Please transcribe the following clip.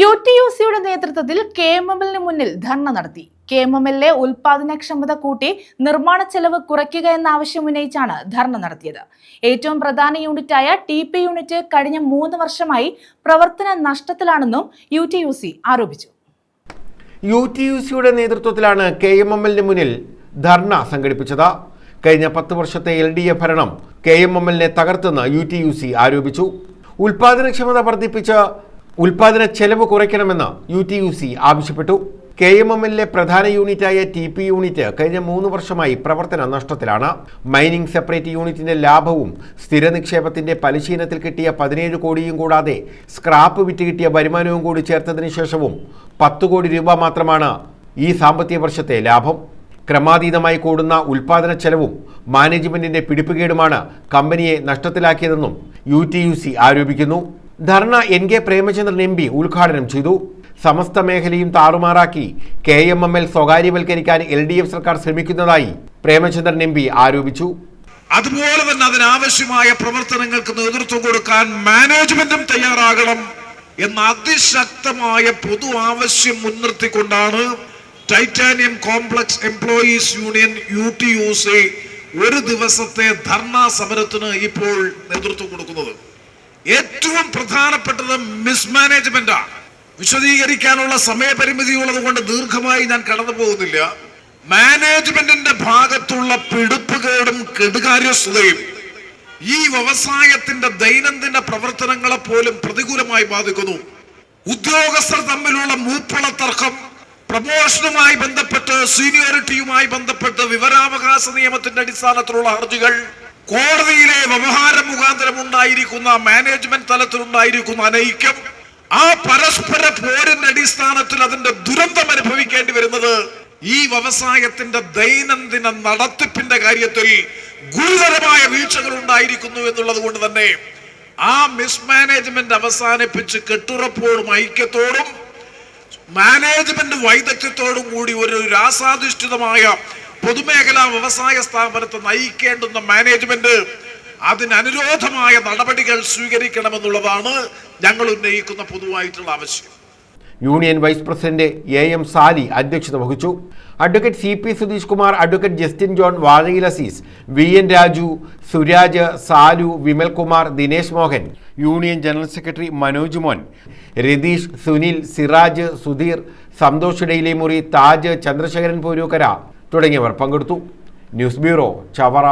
U T U സിയുടെ നേതൃത്വത്തിൽ K M എമ്മിന് മുന്നിൽ ധർണ നടത്തി. കെ എം എം എല്ലിലെ ഉൽപാദനക്ഷമത കൂട്ടി നിർമ്മാണ ചെലവ് കുറയ്ക്കുക എന്ന ആവശ്യം ഉന്നയിച്ചാണ് ധർണ നടത്തിയത്. ഏറ്റവും പ്രധാന യൂണിറ്റായ ടി പി യൂണിറ്റ് കഴിഞ്ഞ മൂന്ന് വർഷമായി പ്രവർത്തന നഷ്ടത്തിലാണെന്നും യു ടി യു സി ആരോപിച്ചു. യു ടി യു സിയുടെ നേതൃത്വത്തിലാണ് കെ എം എം എല്ലിന് മുന്നിൽ ധർണ സംഘടിപ്പിച്ചത്. കഴിഞ്ഞ പത്ത് വർഷത്തെ എൽ ഡി എ ഭരണം കെ എം എം എല്ലിനെ തകർത്തെന്ന് യു ടി യു സി ആരോപിച്ചു. ഉൽപാദനക്ഷമത വർദ്ധിപ്പിച്ച് ഉൽപാദന ചെലവ് കുറയ്ക്കണമെന്ന് യു ടി യു സി ആവശ്യപ്പെട്ടു. കെ എം എം എല്ലിലെ പ്രധാന യൂണിറ്റായ ടി പി യൂണിറ്റ് കഴിഞ്ഞ മൂന്ന് വർഷമായി പ്രവർത്തന നഷ്ടത്തിലാണ്. മൈനിങ് സെപ്പറേറ്റ് യൂണിറ്റിന്റെ ലാഭവും സ്ഥിര നിക്ഷേപത്തിന്റെ പലിശീനത്തിൽ കിട്ടിയ പതിനേഴ് കോടിയും കൂടാതെ സ്ക്രാപ്പ് വിറ്റ് കിട്ടിയ വരുമാനവും കൂടി ചേർത്തതിന് ശേഷവും പത്ത് കോടി രൂപ മാത്രമാണ് ഈ സാമ്പത്തിക വർഷത്തെ ലാഭം. ക്രമാതീതമായി കൂടുന്ന ഉൽപാദന ചെലവും മാനേജ്മെന്റിന്റെ പിടിപ്പുകേടുമാണ് കമ്പനിയെ നഷ്ടത്തിലാക്കിയതെന്നും യു ടി യു സി ആരോപിക്കുന്നു. ധർണ N K Premachandran M P ഉദ്ഘാടനം ചെയ്തു. സമസ്ത മേഖലയും താറുമാറാക്കി. കെ എം എം എൽ സ്വകാര്യവൽക്കരിക്കാൻ എൽ ഡി എഫ് സർക്കാർ ശ്രമിക്കുന്നതായി പ്രേമചന്ദ്രൻ എം പി ആരോപിച്ചു. അതുപോലെ തന്നെ അതിനാവശ്യമായ പ്രവർത്തനങ്ങൾക്ക് നേതൃത്വം കൊടുക്കാൻ മാനേജ്മെന്റും തയ്യാറാകണം എന്ന അതിശക്തമായ പൊതു ആവശ്യം മുൻനിർത്തിക്കൊണ്ടാണ് titanium complex employees union U T U C ഒരു ദിവസത്തെ ധർണാ സമരത്തിന് ഇപ്പോൾ നേതൃത്വം കൊടുക്കുന്നത്. ഏറ്റവും പ്രധാനപ്പെട്ടത് മിസ്മാനേജ്മെന്റാണ് വിശദീകരിക്കാനുള്ള സമയപരിമിതി ഉള്ളത് കൊണ്ട് ദീർഘമായി ഞാൻ കടന്നു പോകുന്നില്ല. മാനേജ്മെന്റിന്റെ ഭാഗത്തുള്ള പിടിപ്പുകേടും കെടുകാര്യസ്ഥതയും ഈ വ്യവസായത്തിന്റെ ദൈനംദിന പ്രവർത്തനങ്ങളെ പോലും പ്രതികൂലമായി ബാധിക്കുന്നു. ഉദ്യോഗസ്ഥർ തമ്മിലുള്ള മൂപ്പള തർക്കം പ്രമോഷനുമായി ബന്ധപ്പെട്ട് സീനിയോറിറ്റിയുമായി ബന്ധപ്പെട്ട് വിവരാവകാശ നിയമത്തിന്റെ അടിസ്ഥാനത്തിലുള്ള ഹർജികൾ കോടതിയിലെ വ്യവഹാരം മുഖാന്തരം ഉണ്ടായിരിക്കുന്ന മാനേജ്മെന്റ് തലത്തിലുണ്ടായിരിക്കുന്ന അനൈക്യം ആ പരസ്പര പോരിന്റെ അടിസ്ഥാനത്തിൽ അതിന്റെ ദുരന്തം അനുഭവിക്കേണ്ടി വരുന്നത് ഈ വ്യവസായത്തിന്റെ ദൈനംദിന നടത്തിപ്പിന്റെ കാര്യത്തിൽ ഗുരുതരമായ വീഴ്ചകൾ ഉണ്ടായിരിക്കുന്നു എന്നുള്ളത് കൊണ്ട് തന്നെ ആ മിസ്മാനേജ്മെന്റ് അവസാനിപ്പിച്ച് കെട്ടുറപ്പോടും ഐക്യത്തോടും മാനേജ്മെന്റ് വൈദഗ്ധ്യത്തോടും കൂടി ഒരു രാസാധിഷ്ഠിതമായ പൊതുമേഖലാ വ്യവസായ സ്ഥാപനത്തെ നയിക്കേണ്ടുന്ന മാനേജ്മെന്റ് അതിനനുരോധമായ നടപടികൾ സ്വീകരിക്കണമെന്നുള്ളതാണ് ഞങ്ങൾ ഉന്നയിക്കുന്ന പൊതുവായിട്ടുള്ള ആവശ്യം. Union vice president A M Sali അധ്യക്ഷത വഹിച്ചു. Advocate C P Sudheesh Kumar advocate Justin John Vazhayil Azeez V N Raju Suraj Salu Vimalkumar Dinesh Mohan union general secretary Manoj Mon Ratheesh Sunil Siraj Sudheer Santhosh ഡെയിലിമുറി Taj Chandrasekharan Poorukkara തുടങ്ങിയവർ പങ്കെടുത്തു. News bureau Chavara.